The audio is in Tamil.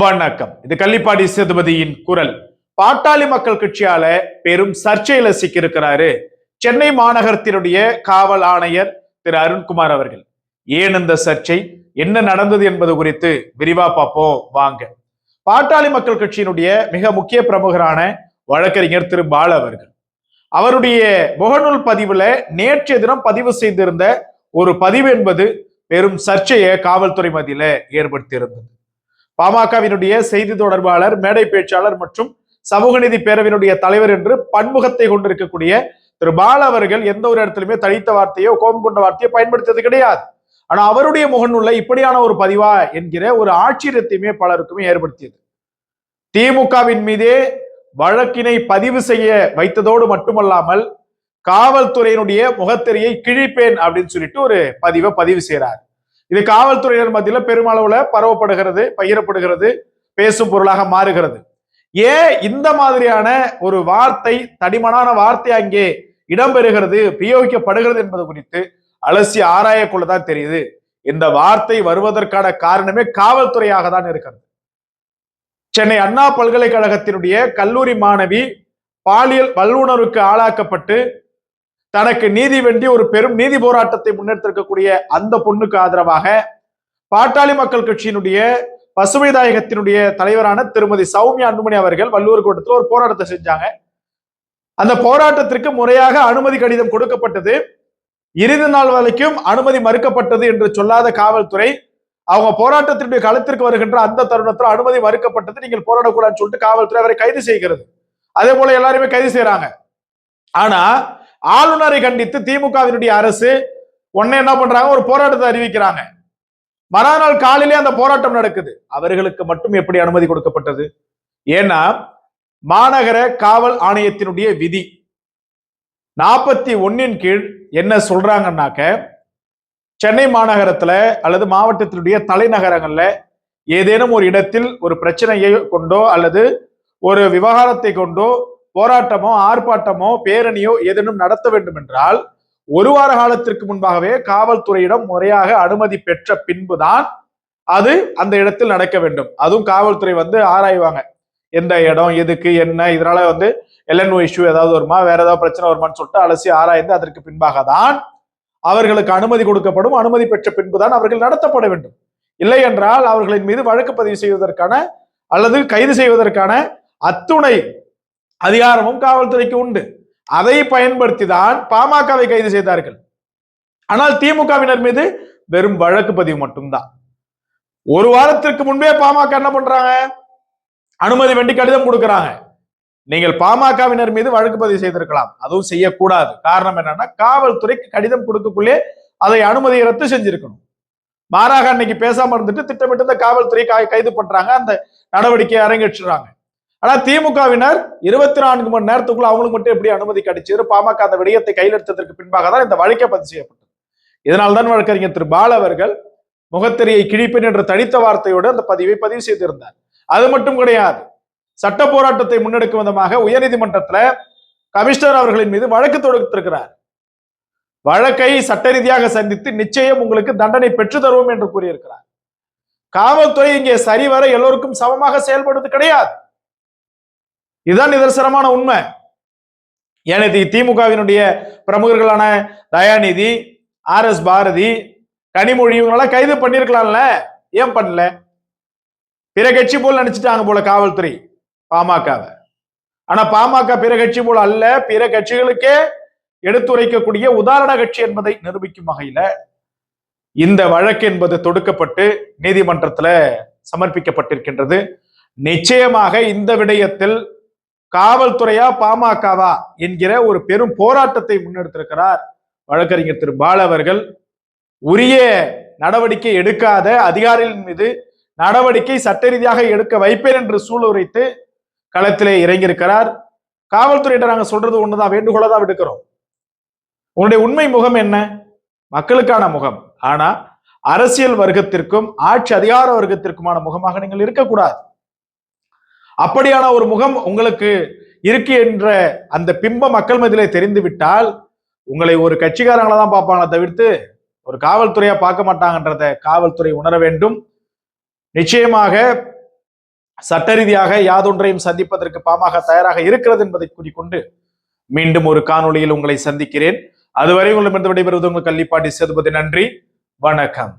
வணக்கம். இது கள்ளிப்பாடி சேதுபதியின் குரல். பாட்டாளி மக்கள் கட்சியால பெரும் சர்ச்சையில சிக்கியிருக்கிறாரு சென்னை மாநகரத்தினுடைய காவல் ஆணையர் திரு அருண்குமார் அவர்கள். ஏன் இந்த சர்ச்சை? என்ன நடந்தது என்பது குறித்து விரிவா பார்ப்போம். வாங்க. பாட்டாளி மக்கள் கட்சியினுடைய மிக முக்கிய பிரமுகரான வழக்கறிஞர் திரு பால அவர்கள். அவருடைய முகநூல் பதிவுல நேற்றைய தினம் பதிவு செய்திருந்த ஒரு பதிவு என்பது பெரும் சர்ச்சையை காவல்துறை மத்தியில ஏற்படுத்தியிருந்தது. பாமகவினுடைய செய்தி தொடர்பாளர் மேடை பேச்சாளர் மற்றும் சமூக நீதி பேரவையினுடைய தலைவர் என்று பன்முகத்தை கொண்டிருக்கக்கூடிய திரு பால அவர்கள் எந்த ஒரு இடத்திலுமே தடித்த வார்த்தையோ கோபம் கொண்ட வார்த்தையோ பயன்படுத்தியது கிடையாது. ஆனா அவருடைய முகநூல்ல இப்படியான ஒரு பதிவா என்கிற ஒரு ஆச்சரியத்தையுமே பலருக்குமே ஏற்படுத்தியது. திமுகவின் மீதே வழக்கினை பதிவு செய்ய வைத்ததோடு மட்டுமல்லாமல் காவல்துறையினுடைய முகத்திரையை கிழிப்பேன் அப்படின்னு சொல்லிட்டு ஒரு பதிவை பதிவு செய்கிறார் இது காவல்துறையினர் மத்தியில் பெருமளவுல பரவப்படுகிறது பகிரப்படுகிறது பேசும் பொருளாக மாறுகிறது. ஏன் இந்த மாதிரியான ஒரு வார்த்தை தடிமனான வார்த்தை அங்கே இடம்பெறுகிறது பிரயோகிக்கப்படுகிறது என்பது குறித்து அலசி ஆராயக்குள்ளதான் தெரியுது. இந்த வார்த்தை வருவதற்கான காரணமே காவல்துறையாக தான் இருக்கிறது. சென்னை அண்ணா பல்கலைக்கழகத்தினுடைய கல்லூரி மாணவி பாலியல் வல்லுணர்வுக்கு ஆளாக்கப்பட்டு தனக்கு நீதி வேண்டி ஒரு பெரும் நீதி போராட்டத்தை முன்னெடுத்திருக்கக்கூடிய அந்த பொண்ணுக்கு ஆதரவாக பாட்டாளி மக்கள் கட்சியினுடைய பசுமை தாயகத்தினுடைய தலைவரான திருமதி சௌமியா அன்புமணி அவர்கள் வள்ளுவர் கூட்டத்தில் ஒரு போராட்டத்தை செஞ்சாங்க. அந்த போராட்டத்திற்கு முறையாக அனுமதி கடிதம் கொடுக்கப்பட்டது. இறுதி நாள் வரைக்கும் அனுமதி மறுக்கப்பட்டது என்று சொல்லாத காவல்துறை அவங்க போராட்டத்தினுடைய களத்திற்கு வருகின்ற அந்த தருணத்தில் அனுமதி மறுக்கப்பட்டது. நீங்கள் போராடக்கூடாதுன்னு சொல்லிட்டு காவல்துறை அவரை கைது செய்கிறது. அதே போல எல்லாருமே கைது செய்யறாங்க ஆனா ஆளுநரை கண்டித்து திமுகவினுடைய அரசு உடனே என்ன பண்றாங்க? ஒரு போராட்டத்தை அறிவிக்கிறாங்க. மறுநாள் காலையிலே அந்த போராட்டம் நடக்குது. அவர்களுக்கு மட்டும் எப்படி அனுமதி கொடுக்கப்பட்டது? ஏன்னா மாநகர காவல் ஆணையத்தினுடைய விதி நாற்பத்தி ஒன்னின் கீழ் என்ன சொல்றாங்கன்னாக்க சென்னை மாநகரத்துல அல்லது மாவட்டத்தினுடைய தலைநகரங்கள்ல ஏதேனும் ஒரு இடத்தில் ஒரு பிரச்சனையை கொண்டோ அல்லது ஒரு விவகாரத்தை கொண்டோ போராட்டமோ ஆர்ப்பாட்டமோ பேரணியோ ஏதேனும் நடத்த வேண்டும் என்றால் ஒரு வார காலத்திற்கு முன்பாகவே காவல்துறையிடம் முறையாக அனுமதி பெற்ற பின்புதான் அது அந்த இடத்தில் நடக்க வேண்டும். அதுவும் காவல்துறை வந்து ஆராய்வாங்க. எந்த இடம் எதுக்கு என்ன இதனால வந்து எல்என்ஓ இஷ்யூ ஏதாவது வருமா வேற ஏதாவது பிரச்சனை வருமான்னு சொல்லிட்டு அலசி ஆராய்ந்து அதற்கு பின்பாக தான் அவர்களுக்கு அனுமதி கொடுக்கப்படும். அனுமதி பெற்ற பின்புதான் அவர்கள் நடத்தப்பட வேண்டும். இல்லை என்றால் அவர்களின் மீது வழக்கு பதிவு செய்வதற்கான அல்லது கைது செய்வதற்கான அத்துணை அதிகாரமும் காவல்துறைக்கு உண்டு. அதை பயன்படுத்தி தான் பாமகவை கைது செய்தார்கள். ஆனால் திமுகவினர் மீது வெறும் வழக்கு பதிவு மட்டும்தான். ஒரு வாரத்திற்கு முன்பே பாமக என்ன பண்றாங்க? அனுமதி வேண்டி கடிதம் கொடுக்கறாங்க. நீங்கள் பாமகவினர் மீது வழக்கு பதிவு செய்திருக்கலாம். அதுவும் செய்யக்கூடாது. காரணம் என்னன்னா காவல்துறைக்கு கடிதம் கொடுக்கக்குள்ளே அதை அனுமதியை ரத்து செஞ்சிருக்கணும். மாறாக அன்னைக்கு பேசாம இருந்துட்டு திட்டமிட்டு இந்த காவல்துறை கைது பண்றாங்க. அந்த நடவடிக்கையை அரங்கேற்றுறாங்க. ஆனா திமுகவினர் இருபத்தி நான்கு மணி நேரத்துக்குள்ள அவங்களுக்கு மட்டும் எப்படி அனுமதி கிடைச்சது? பாமக அந்த விடயத்தை கையில் எடுத்ததற்கு பின்பாக தான் இந்த வழக்கை பதிவு செய்யப்பட்டது. இதனால்தான் வழக்கறிஞர் திரு பால் அவர்கள் முகத்திரையை கிழிப்பேன் என்ற தனித்த வார்த்தையோடு அந்த பதிவை பதிவு செய்திருந்தார். அது மட்டும் கிடையாது. சட்ட போராட்டத்தை முன்னெடுக்கும் விதமாக உயர்நீதிமன்றத்துல கமிஷனர் அவர்களின் மீது வழக்கு தொடுத்திருக்கிறார். வழக்கை சட்ட ரீதியாக சந்தித்து நிச்சயம் உங்களுக்கு தண்டனை பெற்று தருவோம் என்று கூறியிருக்கிறார். காவல்துறை இங்கே சரிவர எல்லோருக்கும் சமமாக செயல்படுவது கிடையாது. இதுதான் நிதர்சனமான உண்மை. ஏனது திமுகவினுடைய பிரமுகர்களான தயாநிதி ஆர் எஸ் பாரதி கனிமொழி இவங்களெல்லாம் கைது பண்ணிருக்கலாம்ல ஏன் பண்ணல? பிற கட்சி போல் நினைச்சிட்டாங்க போல காவல்துறை பாமகவை. ஆனா பாமக பிற கட்சி போல அல்ல பிற கட்சிகளுக்கே எடுத்துரைக்கக்கூடிய உதாரண கட்சி என்பதை நிரூபிக்கும் வகையில இந்த வழக்கு என்பது தொடுக்கப்பட்டு நீதிமன்றத்துல சமர்ப்பிக்கப்பட்டிருக்கின்றது. நிச்சயமாக இந்த விடயத்தில் காவல்துறையா பாமகவா என்கிற ஒரு பெரும் போராட்டத்தை முன்னெடுத்திருக்கிறார் வழக்கறிஞர் திரு. பால அவர்கள். உரிய நடவடிக்கை எடுக்காத அதிகாரிகளின் மீது நடவடிக்கை சட்ட ரீதியாக எடுக்க வைப்பேன் என்று சூளுரைத்து களத்திலே இறங்கியிருக்கிறார். காவல்துறையிட்ட நாங்கள் சொல்றது ஒண்ணுதான் வேண்டுகோளை தான் விடுக்கிறோம். உன்னுடைய உண்மை முகம் என்ன? மக்களுக்கான முகம். ஆனா அரசியல் வர்க்கத்திற்கும் ஆட்சி அதிகார வர்க்கத்திற்குமான முகமாக நீங்கள் இருக்கக்கூடாது. அப்படியான ஒரு முகம் உங்களுக்கு இருக்கு என்ற அந்த பிம்ப மக்கள் மதியிலே தெரிந்துவிட்டால் உங்களை ஒரு கட்சிக்காரங்களை தான் பார்ப்பாங்களே தவிர்த்து ஒரு காவல்துறையா பார்க்க மாட்டாங்கன்றத காவல்துறை உணர வேண்டும். நிச்சயமாக சட்ட ரீதியாக யாதொன்றையும் சந்திப்பதற்கு பாமாக தயாராக இருக்கிறது என்பதை கூறிக்கொண்டு மீண்டும் ஒரு காணொளியில் உங்களை சந்திக்கிறேன். அதுவரை உங்களிடமிருந்து விடைபெறுவது உங்கள் கள்ளிப்பாட்டி சேதுபதி. நன்றி. வணக்கம்.